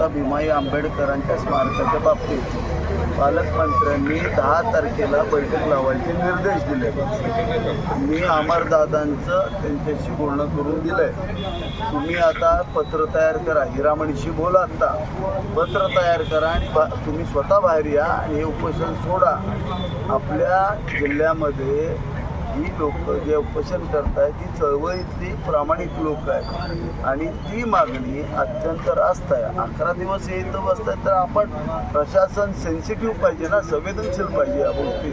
माता भीमाई आंबेडकरांच्या स्मारकाच्या बाबतीत पालकमंत्र्यांनी दहा तारखेला बैठक लावायचे निर्देश दिले. मी अमरदादांचं त्यांच्याशी बोलणं करून दिलंय. तुम्ही आता पत्र तयार करा. हिरामणीशी बोला आता. पत्र तयार करा आणि बा तुम्ही स्वतः बाहेर या आणि हे उपोषण सोडा. आपल्या जिल्ह्यामध्ये ही लोक जे उपोषण करतायत ती चळवळीतली प्रामाणिक लोक आहेत. आणि ती मागणी अत्यंत रास्त आहे. अकरा दिवस हे इथं बसतात तर आपण प्रशासन सेन्सिटिव्ह पाहिजे ना संवेदनशील पाहिजे या गोष्टी.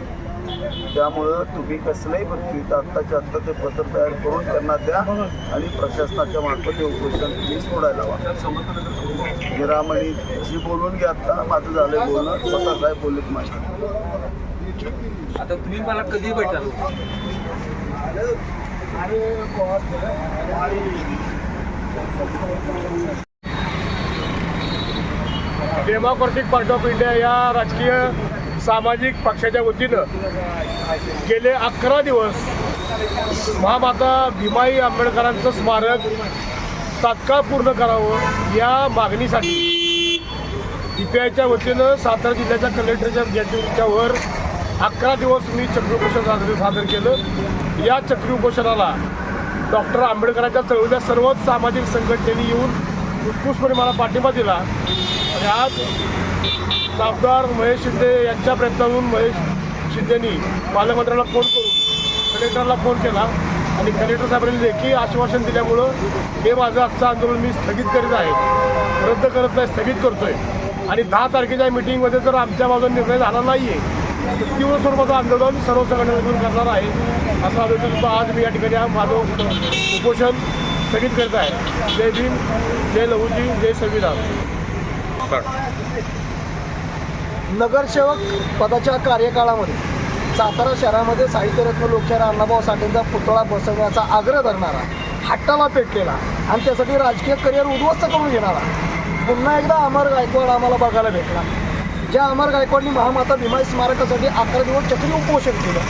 त्यामुळं तुम्ही कसल्याही बाबतीत आत्ताच्या आत्ता ते पत्र तयार करून त्यांना द्या आणि प्रशासनाच्या मार्फत हे उपोषण तुम्ही सोडायला हवा जी बोलून घ्या आता माझं झालंय बोलणं स्वतः काय बोलत माझ्या आता तुम्ही मला कधी भेटाल? डेमोक्रॅटिक पार्टी ऑफ इंडिया या राजकीय सामाजिक पक्षाच्या वतीनं गेले अकरा दिवस महामाता भीमाई आंबेडकरांचं स्मारक तात्काळ पूर्ण करावं या मागणीसाठी डी पी आयच्या वतीनं सातारा जिल्ह्याच्या कलेक्टरच्या गेटच्या अकरा दिवस मी चक्रीपोषण सादर सादर केलं. या चक्रीउपोषणाला डॉक्टर आंबेडकरांच्या चळवळीच्या सर्वच सामाजिक संघटनेने येऊन उत्कृष्टपणे मला पाठिंबा दिला. आणि आज आमदार महेश शिंदे यांच्या प्रयत्नातून महेश शिंदेनी पालकमंत्र्यांना फोन करून कलेक्टरला फोन केला. आणि कलेक्टर साहेबांनी लेखी आश्वासन दिल्यामुळं हे माझं आजचं आंदोलन मी स्थगित करीत आहे. रद्द करत नाही स्थगित करतोय. आणि दहा तारखेच्या मिटिंगमध्ये जर आमच्या बाजूने निर्णय झाला नाही आहे तीव्र स्वरूपाचं आंदोलन सर्व संघटनेतून करणार आहे. असं आंदोलन आज मी या ठिकाणी माझं उपोषण स्थगित करत आहे. जय भीम जय लहुजी जय संविधान. नगरसेवक पदाच्या कार्यकाळामध्ये सातारा शहरामध्ये साहित्यरत्न लोकशाहीर अण्णाभाऊ साठेंचा पुतळा बसवण्याचा आग्रह धरणारा हट्टाला पेटलेला आणि त्यासाठी राजकीय करिअर उद्ध्वस्त करून घेणारा पुन्हा एकदा अमर गायकवाड आम्हाला बघायला भेटला. ज्या अमर गायकवाडनी महामाता भीमाई स्मारकासाठी अकरा दिवस चक्री उपोषण केलं.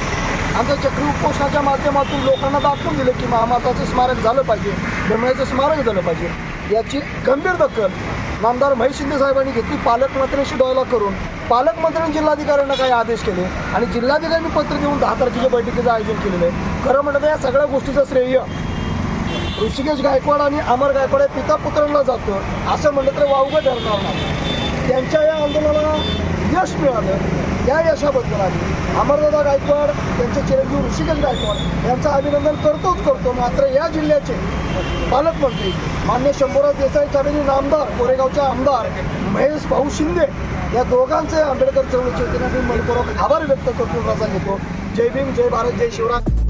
आमच्या चक्री उपोषणाच्या माध्यमातून लोकांना दाखवून दिलं की महामाताचं स्मारक झालं पाहिजे भीमाईचं स्मारक झालं पाहिजे. याची गंभीर दखल नामदार महेश शिंदे साहेबांनी घेतली. पालकमंत्र्यांशी डॉयला करून पालकमंत्र्यांनी जिल्हाधिकाऱ्यांना काही आदेश केले आणि जिल्हाधिकाऱ्यांनी पत्र देऊन दहा तारखेच्या बैठकीचं आयोजन केलेलं आहे. खरं म्हणलं तर या सगळ्या गोष्टीचं श्रेय ऋषिकेश गायकवाड आणि अमर गायकवाड हे पिता पुत्रांना जातं असं म्हणलं तर वावगं ठरणार नाही. त्यांच्या या आंदोलनाला यश मिळालं. या यशाबद्दल आम्ही अमरदादा गायकवाड त्यांचे चिरंजीव ऋषिकेश गायकवाड यांचं अभिनंदन करतोच करतो. मात्र या जिल्ह्याचे पालकमंत्री मान्य शंभूराज देसाई साहेबांनी आमदार कोरेगावचे आमदार महेश भाऊ शिंदे या दोघांचे आंबेडकर चळवळीच्या वतीने मी मनपूर्वक आभार व्यक्त करतो रजा घेतो. जय भीम जय भारत जय शिवराज